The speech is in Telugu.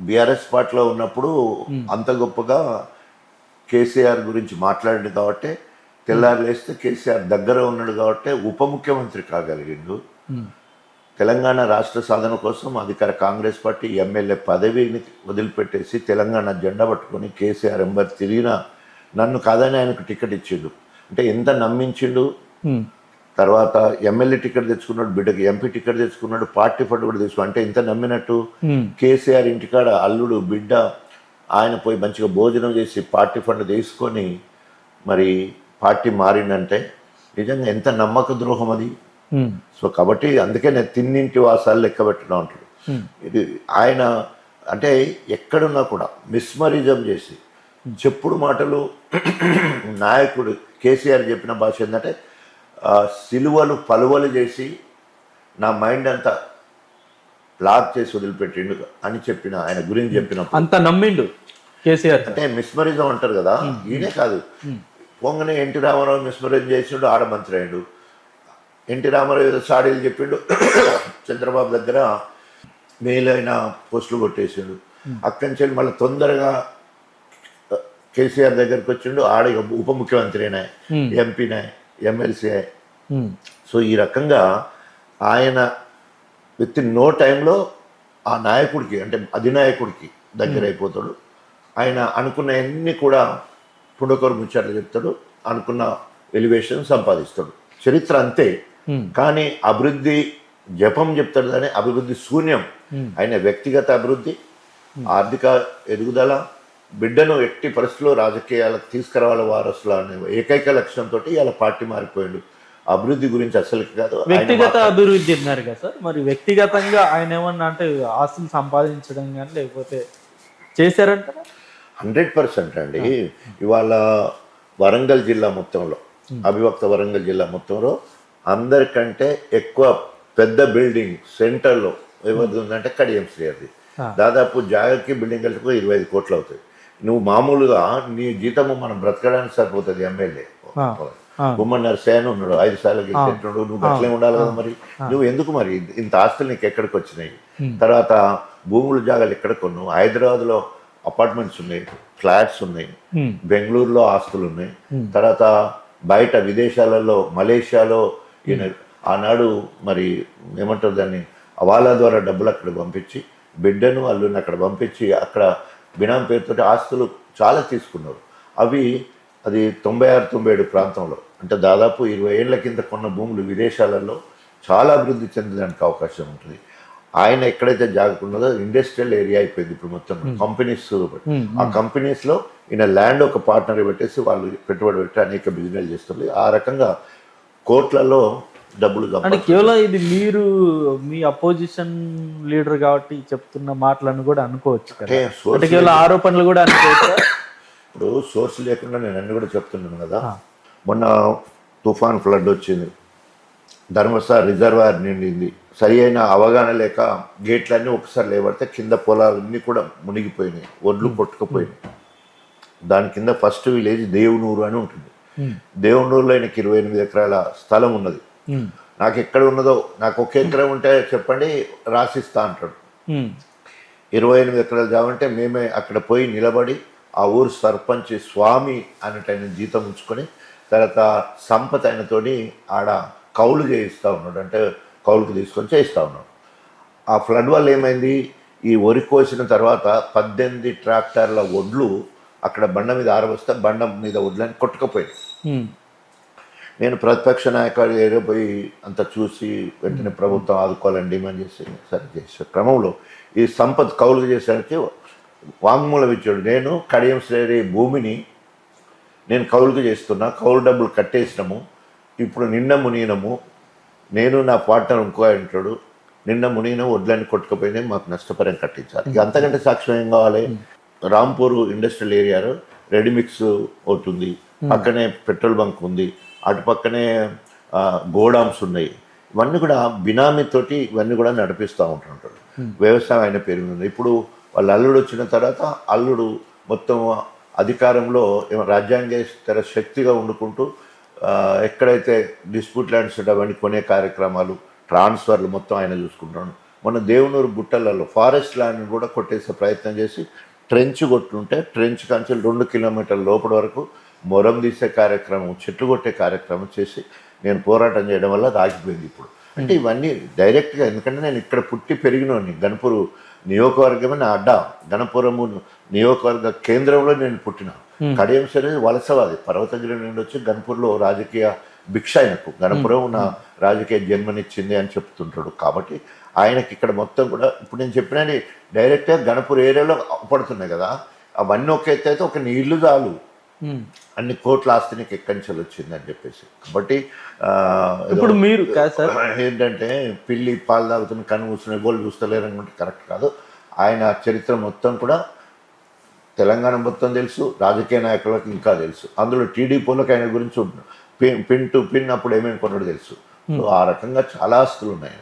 బీఆర్ఎస్ పార్టీలో ఉన్నప్పుడు అంత గొప్పగా కేసీఆర్ గురించి మాట్లాడింది కాబట్టి తెల్లారు లేస్తే కేసీఆర్ దగ్గర ఉన్నాడు కాబట్టి ఉప ముఖ్యమంత్రి కాగలిగిండు. తెలంగాణ రాష్ట్ర సాధన కోసం అధికార కాంగ్రెస్ పార్టీ ఎమ్మెల్యే పదవిని వదిలిపెట్టేసి తెలంగాణ జెండా పట్టుకొని కేసీఆర్ ఎంబర్ తిరిగిన నన్ను కాదని ఆయనకు టికెట్ ఇచ్చిండు. అంటే ఎంత నమ్మించిండు. తర్వాత ఎమ్మెల్యే టికెట్ తెచ్చుకున్నాడు బిడ్డకి ఎంపీ టికెట్ తెచ్చుకున్నాడు పార్టీ ఫండ్ కూడా తెచ్చుకున్నాడు అంటే ఇంత నమ్మినట్టు. కేసీఆర్ ఇంటికాడ అల్లుడు బిడ్డ ఆయన పోయి మంచిగా భోజనం చేసి పార్టీ ఫండ్ తీసుకొని మరి పార్టీ మారిందంటే నిజంగా ఎంత నమ్మక ద్రోహం అది. సో కాబట్టి అందుకే నేను తిన్నింటి వాసాలు లెక్క పెట్టడం అంటాడు. ఇది ఆయన అంటే ఎక్కడున్నా కూడా మిస్మరిజం చేసి చెప్పుడు మాటలు నాయకుడు కేసీఆర్ చెప్పిన భాష ఏంటంటే సిలువలు పలువలు చేసి నా మైండ్ అంతా లాక్ చేసి వదిలిపెట్టిండు అని చెప్పిన ఆయన గురించి చెప్పినప్పుడు. అంత నమ్మిండు కేసీఆర్. అంటే మిస్మరిజం అంటారు కదా ఈయనే కాదు. పొంగనే ఎన్టీ రామారావు మిస్మరిజం చేసిండు ఆడ మంత్రి అయ్యాడు. ఎన్టీ రామారావు ఏదో సాడీలు చెప్పిండు చంద్రబాబు దగ్గర మేలైన పోస్టులు కొట్టేసిండు. అక్కడి నుంచి మళ్ళీ తొందరగా కేసీఆర్ దగ్గరికి వచ్చిండు. ఆడ ఉప ముఖ్యమంత్రినే ఎంపీనే ఎమ్మెల్సీ. సో ఈ రకంగా ఆయన విత్ ఇన్ నో టైంలో ఆ నాయకుడికి అంటే అధినాయకుడికి దగ్గర అయిపోతాడు. ఆయన అనుకున్న అన్ని కూడా పుండకూరు ముచ్చట్లు చెప్తాడు. అనుకున్న ఎలివేషన్ సంపాదిస్తాడు. చరిత్ర అంతే. Hmm. కానీ అభివృద్ధి జపం చెప్తాడు కానీ అభివృద్ధి శూన్యం. ఆయన వ్యక్తిగత అభివృద్ధి ఆర్థిక ఎదుగుదల బిడ్డను ఎట్టి పరిస్థితుల్లో రాజకీయాలకు తీసుకురావాలి వారసులు అనే ఏకైక లక్ష్యంతో ఇలా పార్టీ మారిపోయాడు. అభివృద్ధి గురించి అసలుకి కాదు. వ్యక్తిగత అభివృద్ధి అన్నారు కదా సార్. మరి వ్యక్తిగతంగా ఆయన ఏమన్నా అంటే ఆస్తులు సంపాదించడం కానీ లేకపోతే చేశారంటారా హండ్రెడ్ పర్సెంట్ అండి. ఇవాళ వరంగల్ జిల్లా మొత్తంలో అవిభక్త వరంగల్ జిల్లా మొత్తంలో అందరికంటే ఎక్కువ పెద్ద బిల్డింగ్ సెంటర్లో ఎవరిది ఉందంటే కడియం ఆ. దాదాపు జాగకి బిల్డింగ్ కలిపి ఇరవై ఐదు కోట్లు అవుతాయి. నువ్వు మామూలుగా నీ జీతము మనం బ్రతకడానికి సరిపోతుంది ఎమ్మెల్యే. గుమ్మడి నరసయ్య ఉన్నాడు ఐదు సార్లు గెలిచేటోడు నువ్వు అట్లే ఉండాలి కదా మరి? నువ్వు ఎందుకు మరి? ఇంత ఆస్తులు నీకు ఎక్కడికి వచ్చినాయి? తర్వాత భూములు జాగాలు ఎక్కడ కొన్నావు? హైదరాబాద్లో అపార్ట్మెంట్స్ ఉన్నాయి ఫ్లాట్స్ ఉన్నాయి. బెంగళూరులో ఆస్తులు ఉన్నాయి. తర్వాత బయట విదేశాలలో మలేషియాలో ఆనాడు మరి ఏమంటారు దాన్ని? అవాలా ద్వారా డబ్బులు అక్కడ పంపించి బిడ్డను అల్లుని అక్కడ పంపించి అక్కడ బినాం పేరుతో ఆస్తులు చాలా తీసుకున్నారు. అవి అది తొంభై ఆరు తొంభై ఏడు ప్రాంతంలో. అంటే దాదాపు ఇరవై ఏళ్ళ కింద కొన్న భూములు విదేశాలలో చాలా అభివృద్ధి చెందడానికి అవకాశం ఉంటుంది. ఆయన ఎక్కడైతే జాగుకున్నదో ఇండస్ట్రియల్ ఏరియా అయిపోయింది ఇప్పుడు మొత్తం కంపెనీస్ ఆ కంపెనీస్లో ఈయన ల్యాండ్ ఒక పార్ట్నర్ పెట్టేసి వాళ్ళు పెట్టుబడి పెట్టి అనేక బిజినెస్ చేస్తుంది ఆ రకంగా కోట్లలో డబ్బులు అంటే. కేవలం ఇది మీరు మీ అపోజిషన్ లీడర్ కాబట్టి చెప్తున్న మాటలను కూడా అనుకోవచ్చు అంటే కేవలం ఆరోపణలు కూడా అనుకోవచ్చు? ఇప్పుడు సోర్స్ లేకుండా నేను అన్ని కూడా చెప్తున్నాను కదా. మొన్న తుఫాన్ ఫ్లడ్ వచ్చింది. ధర్మస్థల రిజర్వాయర్ నిండింది. సరి అయిన అవగాహన లేక గేట్లన్నీ ఒకసారి లేబడితే కింద పొలాలన్నీ కూడా మునిగిపోయినాయి. ఒడ్లు కొట్టుకుపోయినాయి. దాని కింద ఫస్ట్ విలేజ్ దేవునూరు అని ఉంటుంది. దేవునూరులో ఆయనకి ఇరవై ఎనిమిది ఎకరాల స్థలం ఉన్నది. ఉమ్. నాకు ఎక్కడ ఉన్నదో నాకు ఒక ఎకరం ఉంటే చెప్పండి రాసిస్తా అంటాడు. ఇరవై ఎనిమిది ఎకరాలు జామంటే మేమే అక్కడ పోయి నిలబడి ఆ ఊరు సర్పంచ్ స్వామి అనేట ఆయన జీతం ఉంచుకొని తర్వాత సంపత్ ఆయనతోని ఆడ కౌలు చేయిస్తూ ఉన్నాడు. అంటే కౌలుకు తీసుకొని చేయిస్తూ ఉన్నాడు. ఆ ఫ్లడ్ వల్ల ఏమైంది? ఈ వరి కోసిన తర్వాత పద్దెనిమిది ట్రాక్టర్ల ఒడ్లు అక్కడ బండ మీద ఆరవస్తే బండ మీద ఒడ్లని కొట్టుకుపోయాయి ఉమ్. నేను ప్రతిపక్ష నాయకుడు ఏదో పోయి అంత చూసి వెంటనే ప్రభుత్వం ఆదుకోవాలని డిమాండ్ చేసి సరే చేసే క్రమంలో ఈ సంపత్ కౌలు చేసేసరికి వాంగ్మూలం ఇచ్చాడు. నేను కడియం శ్రేణి భూమిని నేను కౌలుకు చేస్తున్నా కౌలు డబ్బులు కట్టేసినాము. ఇప్పుడు నిన్న మునిగినము. నేను నా పార్ట్నర్ ఇంకో ఉంటాడు. నిన్న మునిగిన వడ్లన్నీ కొట్టుకుపోయినాయి మాకు నష్టపరిహారం కట్టించాలి ఇక అంతకంటే సాక్ష్యం ఏం కావాలి? రాంపూర్ ఇండస్ట్రియల్ ఏరియాలో రెడీమిక్స్ ఒకటి ఉంది. పక్కనే పెట్రోల్ బంక్ ఉంది. అటు పక్కనే గోడామ్స్ ఉన్నాయి. ఇవన్నీ కూడా బినామీ తోటి ఇవన్నీ కూడా నడిపిస్తూ ఉంటుంటాడు వ్యవసాయం ఆయన పేరు మీద. ఇప్పుడు వాళ్ళ అల్లుడు వచ్చిన తర్వాత అల్లుడు మొత్తం అధికారంలో ఏమో రాజ్యాంగేతర శక్తిగా వండుకుంటూ ఎక్కడైతే డిస్ప్యూట్ ల్యాండ్స్ ఉంటాయో అవన్నీ కొనే కార్యక్రమాలు ట్రాన్స్ఫర్లు మొత్తం ఆయన చూసుకుంటాడు మన దేవునూరు గుట్టలలో ఫారెస్ట్ ల్యాండ్ కూడా కొట్టేసే ప్రయత్నం చేసి ట్రెంచ్ కొట్టుంటే ట్రెంచ్ కంచె రెండు కిలోమీటర్ల లోపల వరకు మొరం తీసే కార్యక్రమం చెట్లు కొట్టే కార్యక్రమం చేసి నేను పోరాటం చేయడం వల్ల అది ఆగిపోయింది ఇప్పుడు. అంటే ఇవన్నీ డైరెక్ట్గా ఎందుకంటే నేను ఇక్కడ పుట్టి పెరిగినోని గణపూరు నియోజకవర్గమే నా అడ్డా. గణపురము నియోజకవర్గ కేంద్రంలో నేను పుట్టిన. కడియం సరే వలసవాది. పర్వతగిరి నుండి వచ్చి గణపూర్లో రాజకీయ భిక్ష ఆయనకు. గణపురం నా రాజకీయ జన్మనిచ్చింది అని చెప్తుంటాడు. కాబట్టి ఆయనకి ఇక్కడ మొత్తం కూడా ఇప్పుడు నేను చెప్పినది డైరెక్ట్గా గణపూర్ ఏరియాలో పడుతున్నాయి కదా. అవన్నీ ఒక ఎత్తు అయితే ఒక నీళ్ళు చాలు. అన్ని కోట్ల ఆస్తి నీకు ఎక్కడి నుంచి వచ్చింది అని చెప్పేసి. కాబట్టి ఇప్పుడు మీరు ఏంటంటే పిల్లి పాలు తాగుతున్న కన్ను కూర్చుని గోళ్ళు చూస్తలేరు అనుకుంటే కరెక్ట్ కాదు. ఆయన చరిత్ర మొత్తం కూడా తెలంగాణ మొత్తం తెలుసు రాజకీయ నాయకులకు ఇంకా తెలుసు. అందులో టీడీపీలకు ఆయన గురించి పిన్ పిన్ టు పిన్ అప్పుడు ఏమేమి కొన్నాడు తెలుసు. సో ఆ రకంగా చాలా ఆస్తులు ఉన్నాయి.